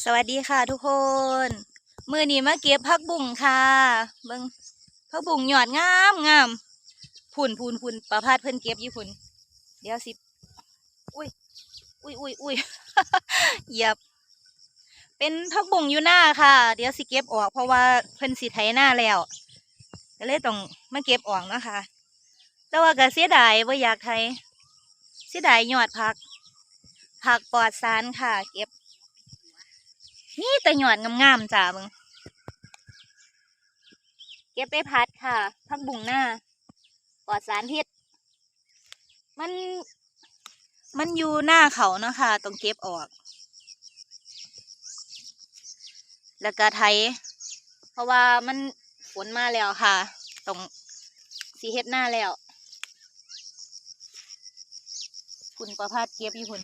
สวัสดีค่ะทุกคนมือนี้มาเก็บผักบุ้งค่ะเบิงผักบุ้งหยอดงามงามผุ่นผุ่นผุ่นประพาดเพิ่นเก็บยู่ผุ่นเดี๋ยวสิอุ้ยอุ้ยอุ้ยอุ้ยเหยียบ เป็นผักบุ้งอยู่หน้าค่ะ เดี๋ยวสิเก็บออก เพราะว่าเพิ่นสิไถหน้าแล้วก็เลยต้องมาเก็บออกนะคะ แต่ว่าก็เสียดายว่าอยากไถเสียดายหยอดผัก ผักปลอดสารค่ะ เก็บ นี่แต่หยอดงามๆจ้ามึงเก็บไปพัดค่ะ พักบุ่งหน้าปลอดสารพิษมัน มันอยู่หน้าเขาเนาะค่ะต้องเก็บออก แล้วก็ไทย เพราะว่ามันฝนมาแล้วค่ะต้องสีเฮ็ดหน้าแล้วคุณประพาสเก็บอยู่คุณ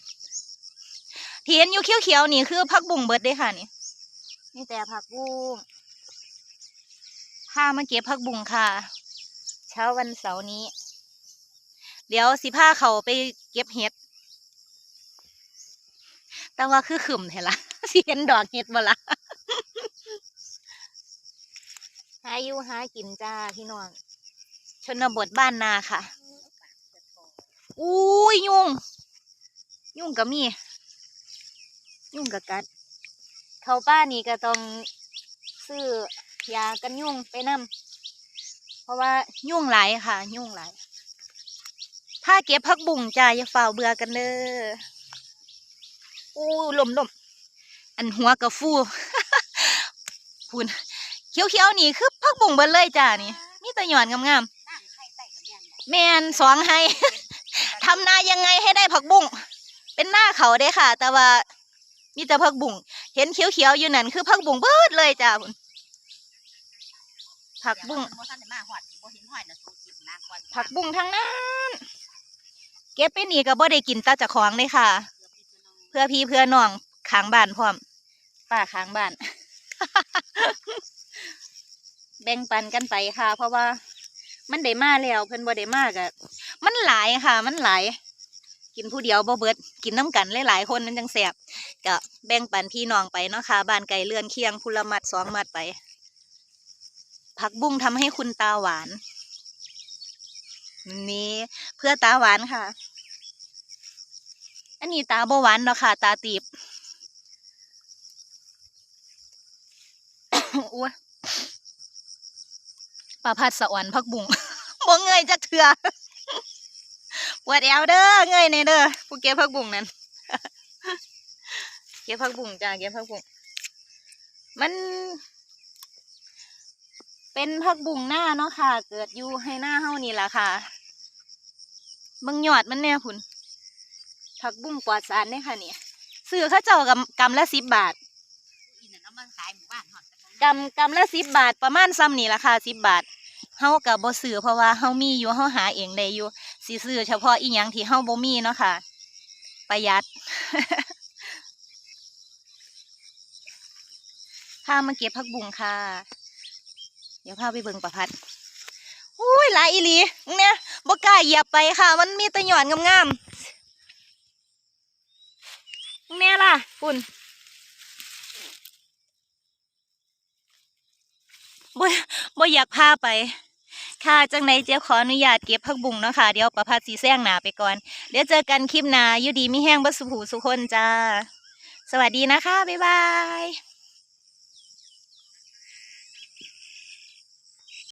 ที่เห็นอยู่เขียวๆนี่คือผักบุ้งเบิดเด้ค่ะนี่นี่แต่ผักบุ้งพามาเก็บผักบุ้งค่ะ เช้าวันเสาร์นี้ เดี๋ยวสิพาเขาไปเก็บเห็ด แต่ว่าคือขึ้มเห็นละสิเห็นดอกเห็ดบ่ละหาอยู่หากินจ้าพี่น้อง ชนบทบ้านนาค่ะ อุ้ยยุง ยุงก็มี ยุ่งกับกัด เขาป้านี่ก็ต้องซื้อยากันยุ่งไปนำเพราะว่ายุ่งหลายค่ะ ยุ่งหลายถ้าเก็บพักบุ่งจ้าอย่าฝ่าเบื่อกันเด้ออู้ลมลมอันหัวกระฟูพูนเขียวเขียวๆนี่คือพักบุ่งเบิดเลยจ้านี่มีแต่หย่อนงามๆแมนสองให้ทำนายังไงให้ได้ผักบุ้งเป็นหน้าเขาเด้ค่ะ แต่ว่า มีแต่ผักบุ้งเห็นเขียวๆอยู่นั่นคือผักบุ้งเบิดเลยจ้าผักบุ้งผักบุ้งทั้งนั้น เก็บไปหนีก็บ่ได้กินตาจากของเลยค่ะ เพื่อพี่เพื่อน้องค้างบ้านพร้อมป้าค้างบ้าน แบ่งปันกันไปค่ะ เพราะว่ามันได้มาแล้วเพิ่นบ่ได้มากอะมันหลายค่ะ มันหลาย กินผู้เดียวบ่เบิดกินน้ำกันหลายๆคนมันจังแซ่บก็แบ่งปันพี่น้องไปเนาะค่ะบ้านไก่เรือนเคียงพุละมัดสองมัดไปผักบุ้งทำให้คุณตาหวาน นี่เพื่อตาหวานค่ะ อันนี้ตาบ่หวานเนาะค่ะ ตาตีบอ้วปลาพัดสะอ่อนพักบุ้งบ่เงยจักเถื่อ วดแอวเด้อเงยในเด้อผู้เก็บพักบุ้งนั่นเก็บพักบุ้งจ้าเก็บพักบุ้งมัน เป็นพักบุ้งหน้าเนาะค่ะ เกิดอยู่ให้หน้าเฮานี่แหละค่ะเบิ่งยอดมันแน่พุ่นผักบุ้งปลอดสารเนี่ยค่ะเนี่ยซื้อเข้าเจ้ากำกำละสิบบาทอีนั่นเอามาขายหมู่บ้านฮอดแต่บ่กำกำละสิบบาทประมาณซ้ำนี่ราคาสิบบาท เฮากับบ่ซื้อเพราะว่าเฮามีอยู่เฮาหาเองได้อยู่สิซื้อเฉพาะอีหยังที่เฮาบ่มีเนาะค่ะ ประหยัดพามาเก็บผักบุ้งค่ะ เดี๋ยวพาไปเบิ่งประพัดอุ้ยหลายอีหลีเนี่ยบ่กล้าเหยียบไปค่ะ มันมีต่หย่อนงามๆแม่ล่ะคุณบ่บ่อยากพาไป ค่ะจังไหนเจ๊ขออนุญาตเก็บผักบุ้งเนาะค่ะเดี๋ยวประพัดสีแซงหนาไปก่อน เดี๋ยวเจอกันคลิปหน้าอยู่ดีมิแห้งบัสุผูสุคนจ้า สวัสดีนะคะ บ๊ายบาย